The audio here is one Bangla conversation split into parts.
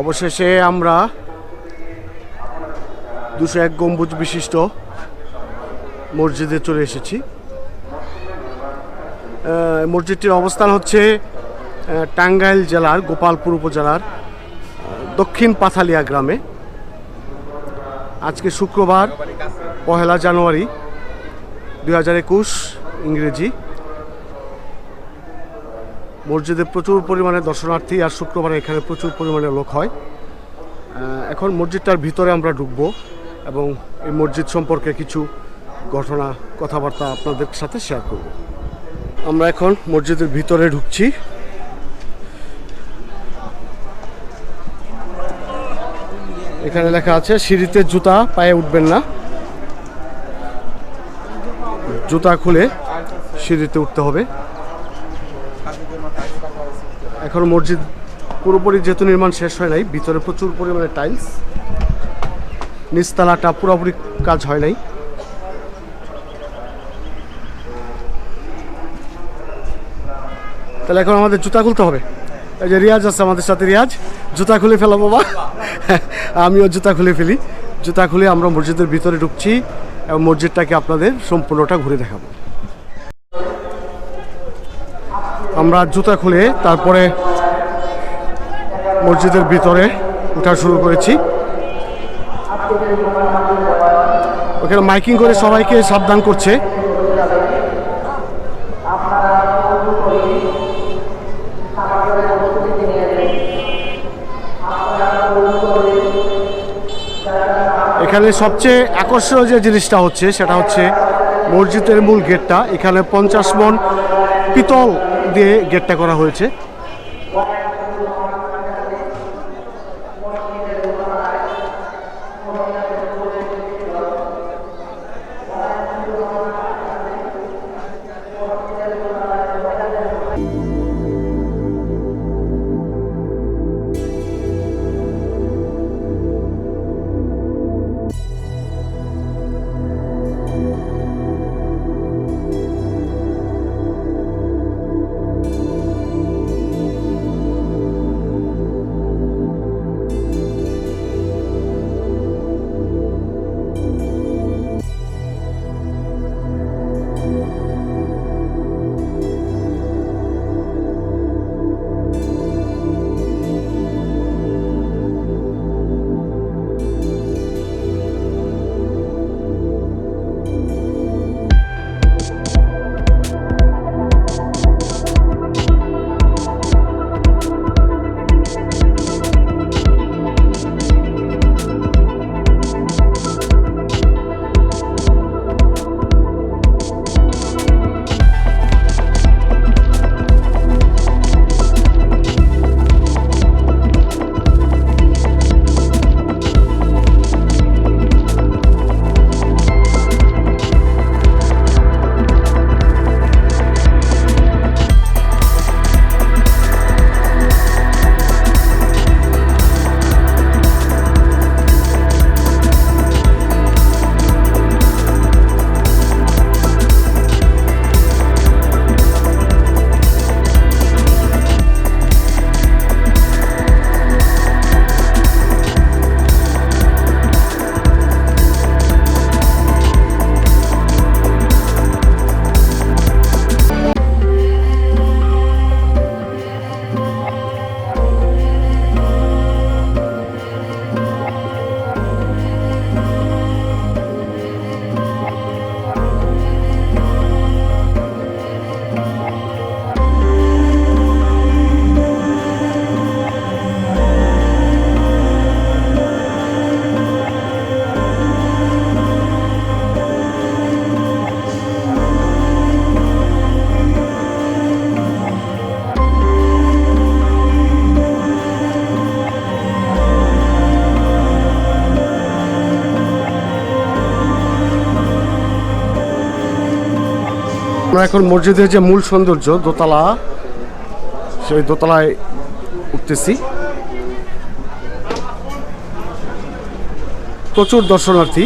অবশেষে আমরা দুশো এক গম্বুজ বিশিষ্ট মসজিদে চলে এসেছি। মসজিদটির অবস্থান হচ্ছে টাঙ্গাইল জেলার গোপালপুর উপজেলার দক্ষিণ পাথালিয়া গ্রামে। আজকে শুক্রবার, পহেলা জানুয়ারি দু হাজার একুশ ইংরেজি। মসজিদে প্রচুর পরিমাণে দর্শনার্থী আর শুক্রবারে এখানে প্রচুর পরিমাণে লোক হয়। এখন মসজিদটার ভিতরে আমরা ঢুকবো এবং এই মসজিদ সম্পর্কে কিছু ঘটনা, কথাবার্তা আপনাদের সাথে শেয়ার করব। আমরা এখন মসজিদের ভিতরে ঢুকছি। এখানে লেখা আছে, সিঁড়িতে জুতা, পায়ে উঠবেন না। জুতা খুলে সিঁড়িতে উঠতে হবে। এখন মসজিদ পুরোপুরি যেহেতু নির্মাণ শেষ হয় নাই, ভিতরে প্রচুর পরিমাণে টাইলস নিচতলাটা পুরোপুরি কাজ হয় নাই। তাহলে এখন আমাদের জুতা খুলতে হবে। এই যে রিয়াজ আছে আমাদের সাথে, রিয়াজ, জুতা খুলে ফেলো বাবা। আমিও জুতা খুলে ফেলি। জুতা খুলে আমরা মসজিদের ভিতরে ঢুকছি এবং মসজিদটাকে আপনাদের সম্পূর্ণটা ঘুরে দেখাবো। আমরা জুতা খুলে তারপরে মসজিদের ভিতরে ওঠা শুরু করেছি। ওখানে মাইকিং করে সবাইকে সাবধান করছে। এখানে সবচেয়ে আকর্ষণীয় যে জিনিসটা হচ্ছে, সেটা হচ্ছে মসজিদের মূল গেটটা। এখানে পঞ্চাশ মন পিতল দিয়ে গেটটা করা হয়েছে। আমরা এখন মসজিদের যে মূল সৌন্দর্য দোতলা সেই দোতলায় উঠতেছি। প্রচুর দর্শনার্থী।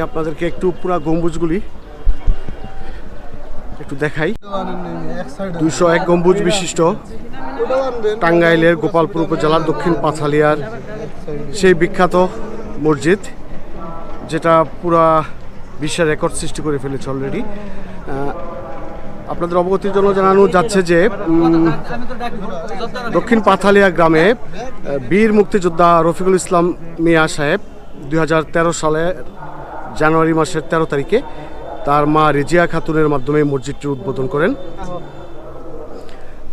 আগে আপনাদেরকে একটু পুরা গম্বুজগুলি একটু দেখাই। দুইশো এক গম্বুজ বিশিষ্ট। টাঙ্গাইলের গোপালপুর উপজেলার দক্ষিণ পাথালিয়ার সেই বিখ্যাত মসজিদ, যেটা পুরা বিশ্বের রেকর্ড সৃষ্টি করে ফেলেছে অলরেডি আপনাদের অবগতির জন্য জানানো যাচ্ছে যে দক্ষিণ পাথালিয়া গ্রামে বীর মুক্তিযোদ্ধা রফিকুল ইসলাম মিয়া সাহেব দুই হাজার তেরো সালে জানুয়ারি মাসের তেরো তারিখে তার মা রেজিয়া খাতুনের মাধ্যমে মসজিদটির উদ্বোধন করেন।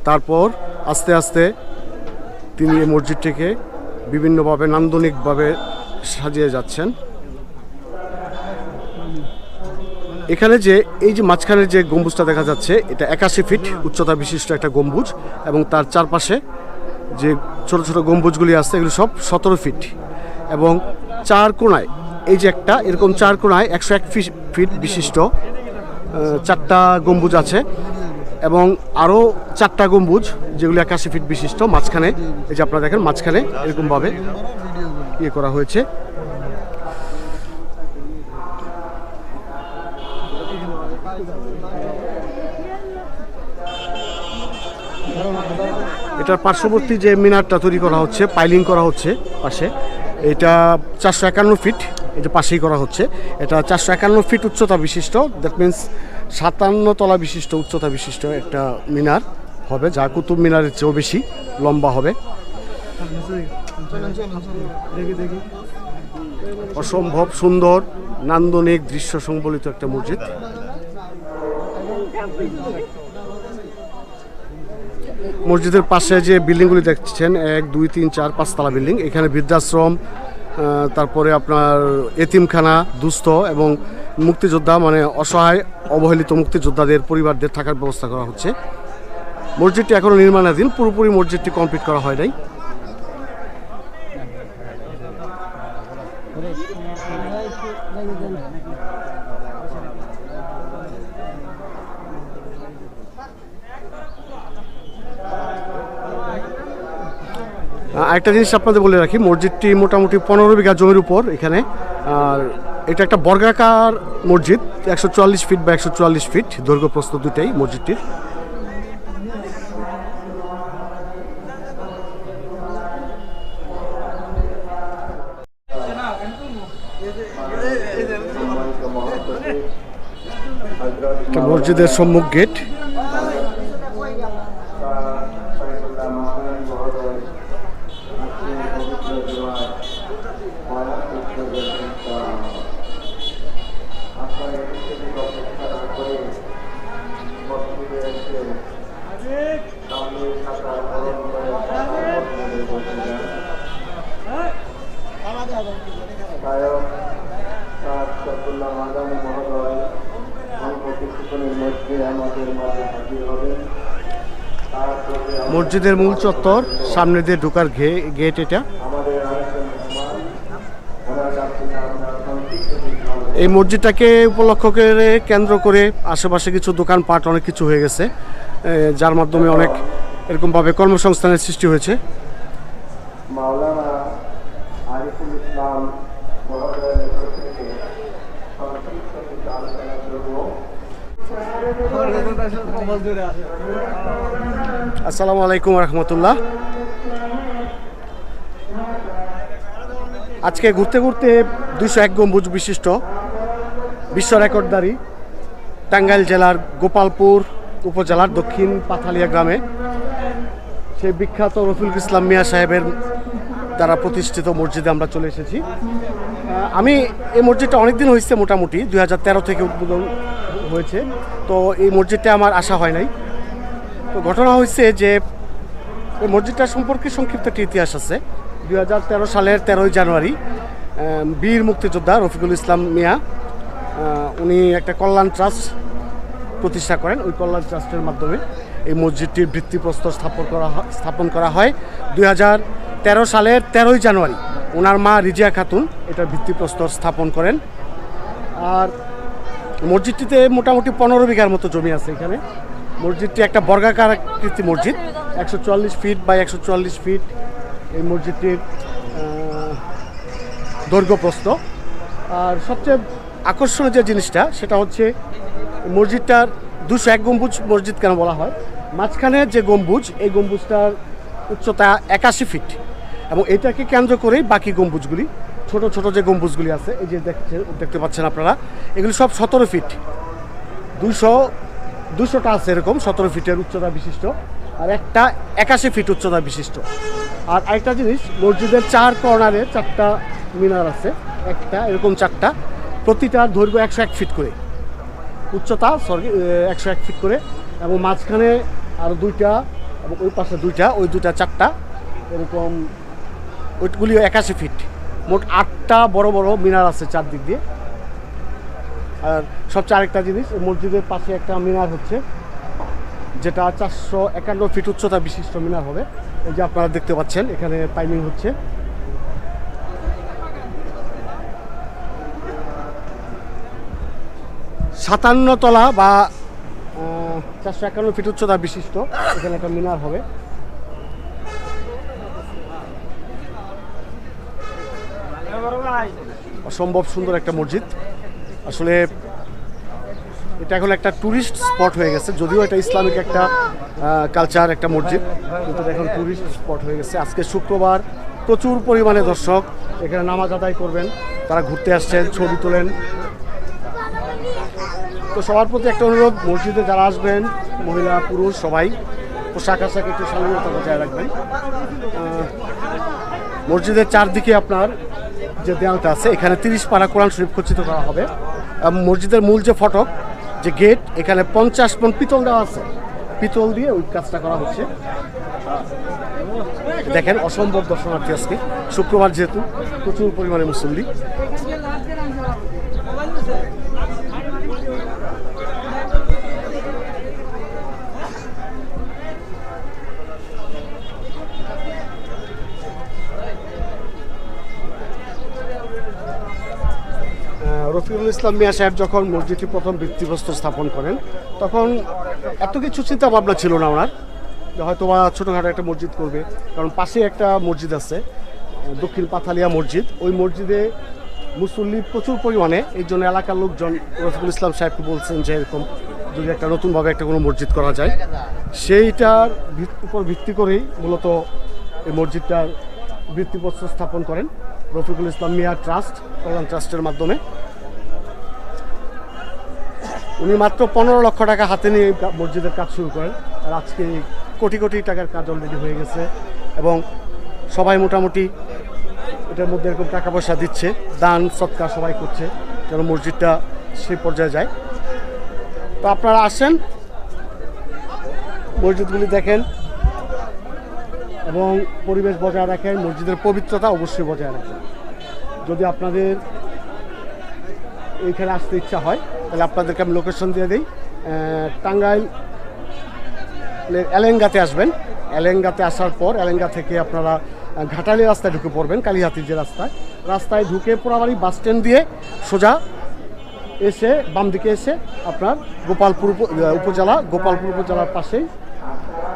তারপর আস্তে আস্তে তিনি এই মসজিদটিকে বিভিন্নভাবে, নান্দনিকভাবে সাজিয়ে যাচ্ছেন। এখানে যে, এই যে মাঝখানের যে গম্বুজটা দেখা যাচ্ছে, এটা একাশি ফিট উচ্চতা বিশিষ্ট একটা গম্বুজ এবং তার চারপাশে যে ছোট ছোট গম্বুজগুলি আছে, এগুলি সব সতেরো ফিট এবং চার কোণায় এই যে একটা, এরকম চার কোণায় একশো এক ফিট বিশিষ্ট চারটা গম্বুজ আছে এবং আরও চারটা গম্বুজ যেগুলি একাশি ফিট বিশিষ্ট, মাঝখানে, এই যে আপনারা দেখেন মাঝখানে এরকমভাবে ইয়ে করা হয়েছে। এটার পার্শ্ববর্তী যে মিনারটা তৈরি করা হচ্ছে, পাইলিং করা হচ্ছে পাশে এটা চারশো একান্ন ফিট এটা পাশেই করা হচ্ছে। এটা চারশো একান্ন ফিট উচ্চতা বিশিষ্ট দ্যাট মিন্স সাতান্ন তলা বিশিষ্ট, উচ্চতা বিশিষ্ট একটা মিনার হবে, যা কুতুব মিনারের চেয়েও বেশি লম্বা হবে। অসম্ভব সুন্দর, নান্দনিক দৃশ্য সংবলিত একটা মসজিদ। মসজিদের পাশে যে বিল্ডিংগুলি দেখছেন, এক, দুই, তিন, চার পাঁচতলা বিল্ডিং। এখানে বৃদ্ধাশ্রম তারপরে আপনার এতিমখানা, দুস্থ এবং মুক্তিযোদ্ধা মানে অসহায়, অবহেলিত মুক্তিযোদ্ধাদের, পরিবারদের থাকার ব্যবস্থা করা হচ্ছে। মসজিদটি এখনও নির্মাণাধীন, পুরোপুরি মসজিদটি কমপ্লিট করা হয় নাই। আরেকটা জিনিস আপনাদের বলে রাখি, মসজিদটি মোটামুটি পনেরো বিঘা জমির উপর এখানে। আর এটা একটা বর্গাকার মসজিদ, একশো চুয়াল্লিশ ফিট বা একশো চুয়াল্লিশ ফিট দৈর্ঘ্য প্রস্থ দুটাই মসজিদটির। মসজিদের সম্মুখ গেট। গায়ক মাদানি মহোদয় মসজিদের মূল চত্বর সামনে দিয়ে ঢোকার ঘে- গেট এটা। এই মসজিদটাকে উপলক্ষ করে কেন্দ্র করে আশেপাশে কিছু দোকানপাট অনেক কিছু হয়ে গেছে। যার মাধ্যমে অনেক এরকমভাবে কর্মসংস্থানের সৃষ্টি হয়েছে। মাওলানা আরিফুল ইসলাম আসসালামু আলাইকুম রহমতুল্লাহ। আজকে ঘুরতে ঘুরতে দুইশো এক গম্বুজ বিশিষ্ট, বিশ্ব রেকর্ডদারি, টাঙ্গাইল জেলার গোপালপুর উপজেলার দক্ষিণ পাথালিয়া গ্রামে। সেই বিখ্যাত রফিকুল ইসলাম মিয়া সাহেবের দ্বারা প্রতিষ্ঠিত মসজিদে আমরা চলে এসেছি। আমি এই মসজিদটা অনেক দিন হয়েছে মোটামুটি, দুই হাজার তেরো থেকে উদ্বোধন হয়েছে। তো এই মসজিদটা আমার আসা হয় নাই। তো ঘটনা হয়েছে যে, এই মসজিদটা সম্পর্কে সংক্ষিপ্ত একটি ইতিহাস আছে। দু হাজার তেরো সালের তেরোই জানুয়ারি বীর মুক্তিযোদ্ধা রফিকুল ইসলাম মিয়া উনি একটা কল্যাণ ট্রাস্ট প্রতিষ্ঠা করেন। ওই কল্যাণ ট্রাস্টের মাধ্যমে এই মসজিদটির ভিত্তিপ্রস্তর স্থাপন করা স্থাপন করা হয়। দু হাজার তেরো সালের তেরোই জানুয়ারি। ওনার মা রিজিয়া খাতুন এটার ভিত্তিপ্রস্তর স্থাপন করেন। আর মসজিদটিতে মোটামুটি পনেরো বিঘার মতো জমি আছে এখানে। মসজিদটি একটা বর্গাকার আকৃতি মসজিদ, একশো চুয়াল্লিশ ফিট বা একশো চুয়াল্লিশ ফিট। এই মসজিদটির দৈর্ঘ্যপ্রস্ত আর সবচেয়ে আকর্ষণীয় যে জিনিসটা, সেটা হচ্ছে মসজিদটার দুশো এক গম্বুজ মসজিদ কেন বলা হয়? মাঝখানে যে গম্বুজ, এই গম্বুজটার উচ্চতা একাশি ফিট। এবং এটাকে কেন্দ্র করেই বাকি গম্বুজগুলি, ছোট ছোট যে গম্বুজগুলি আছে, এই যে দেখছে, দেখতে পাচ্ছেন আপনারা, এগুলি সব সতেরো ফিট দুশো দুশোটা আছে এরকম, সতেরো ফিটের উচ্চতা বিশিষ্ট, আর একটা একাশি ফিট উচ্চতা বিশিষ্ট। আর আরেকটা জিনিস, মসজিদের চার কর্নারে চারটা মিনার আছে, একটা, এরকম চারটা প্রতিটার দৈর্ঘ্য একশো এক ফিট করে। উচ্চতা সরি একশো এক ফিট করে, এবং মাঝখানে আর দুইটা, এবং ওই পাশে দুইটা, ওই দুইটা চারটা, এরকম ওইগুলি একাশি ফিট মোট আটটা বড় বড় মিনার আছে চারদিক দিয়ে। আর সবচেয়ে আরেকটা জিনিস মসজিদের পাশে একটা মিনার হচ্ছে, যেটা চারশো একান্ন ফিট উচ্চতা বিশিষ্ট মিনার হবে। এই যে আপনারা দেখতে পাচ্ছেন, এখানে টাইমিং হচ্ছে। সাতান্ন তলা বা চারশো একান্ন ফিট উচ্চতা বিশিষ্ট এখানে একটা মিনার হবে। অসম্ভব সুন্দর একটা মসজিদ। আসলে এটা এখন একটা ট্যুরিস্ট স্পট হয়ে গেছে, যদিও এটা ইসলামিক একটা কালচার একটা মসজিদ, কিন্তু এখন ট্যুরিস্ট স্পট হয়ে গেছে। আজকে শুক্রবার, প্রচুর পরিমাণে দর্শক এখানে নামাজ আদায় করবেন, তারা ঘুরতে আসছেন, ছবি তোলেন। তো সবার প্রতি একটা অনুরোধ, মসজিদে যারা আসবেন, মহিলা, পুরুষ, সবাই, পোশাক আশাক একটু স্বাধীনতা বজায় রাখবেন। মসজিদের চারদিকে আপনার যে দেয়ালটা আছে, এখানে তিরিশ পারা কোরআন শরীফ খচিত করা হবে। মসজিদের মূল যে ফটক, যে গেট, এখানে পঞ্চাশ পন পিতল দেওয়া আছে। পিতল দিয়ে ওই কাজটা করা হচ্ছে। দেখেন, অসম্ভব দর্শনার্থী আজকে। শুক্রবার যেহেতু প্রচুর পরিমাণে মুসল্লি। রফিকুল ইসলাম মিয়া সাহেব যখন মসজিদটি প্রথম ভিত্তিপ্রস্তর স্থাপন করেন, তখন এত কিছু চিন্তা ভাবনা ছিল না ওনার, যে হয়তো বা ছোটোখাটো একটা মসজিদ করবে। কারণ পাশে একটা মসজিদ আছে, দক্ষিণ পাথালিয়া মসজিদ। ওই মসজিদে মুসল্লি প্রচুর পরিমাণে, এই জন্য এলাকার লোকজন রফিকুল ইসলাম সাহেবকে বলছেন যে এরকম যদি একটা নতুনভাবে একটা কোনো মসজিদ করা যায়। সেইটার উপর ভিত্তি করেই মূলত এই মসজিদটার ভিত্তিপ্রস্তর স্থাপন করেন রফিকুল ইসলাম মিয়া ট্রাস্ট, কল্যাণ ট্রাস্টের মাধ্যমে। উনি মাত্র পনেরো লক্ষ টাকা হাতে নিয়ে মসজিদের কাজ শুরু করেন। আর আজকে কোটি কোটি টাকার কাজ অলরেডি হয়ে গেছে এবং সবাই মোটামুটি এটার মধ্যে এরকম টাকা পয়সা দিচ্ছে, দান, সৎকার সবাই করছে যেন মসজিদটা সেই পর্যায়ে যায়। তো আপনারা আসেন, মসজিদগুলি দেখেন এবং পরিবেশ বজায় রাখেন, মসজিদের পবিত্রতা অবশ্যই বজায় রাখেন। যদি আপনাদের এইখানে আসতে ইচ্ছা হয় তাহলে আপনাদেরকে আমি লোকেশন দিয়ে দিই। টাঙ্গাইল এলেঙ্গাতে আসবেন। এলেঙ্গাতে আসার পর এলেঙ্গা থেকে আপনারা ঘাটালি রাস্তায় ঢুকে পড়বেন, কালীহাতির যে রাস্তায়। রাস্তায় ঢুকে পোড়াবাড়ি বাস স্ট্যান্ড দিয়ে সোজা এসে বাম দিকে এসে আপনার গোপালপুর উপজেলা, গোপালপুর উপজেলার পাশেই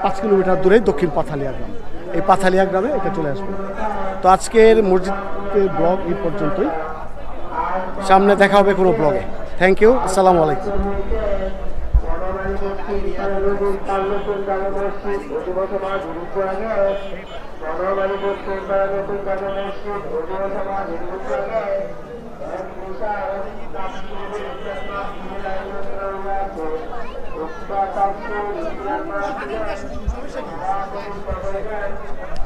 পাঁচ কিলোমিটার দূরে দক্ষিণ পাথালিয়া গ্রাম। এই পাথালিয়া গ্রামে এটা চলে আসবে। তো আজকের মসজিদের ব্লগ এই পর্যন্তই। সামনে দেখা হবে কোনো ব্লগে। থ্যাংক ইউ আসসালামু আলাইকুম you.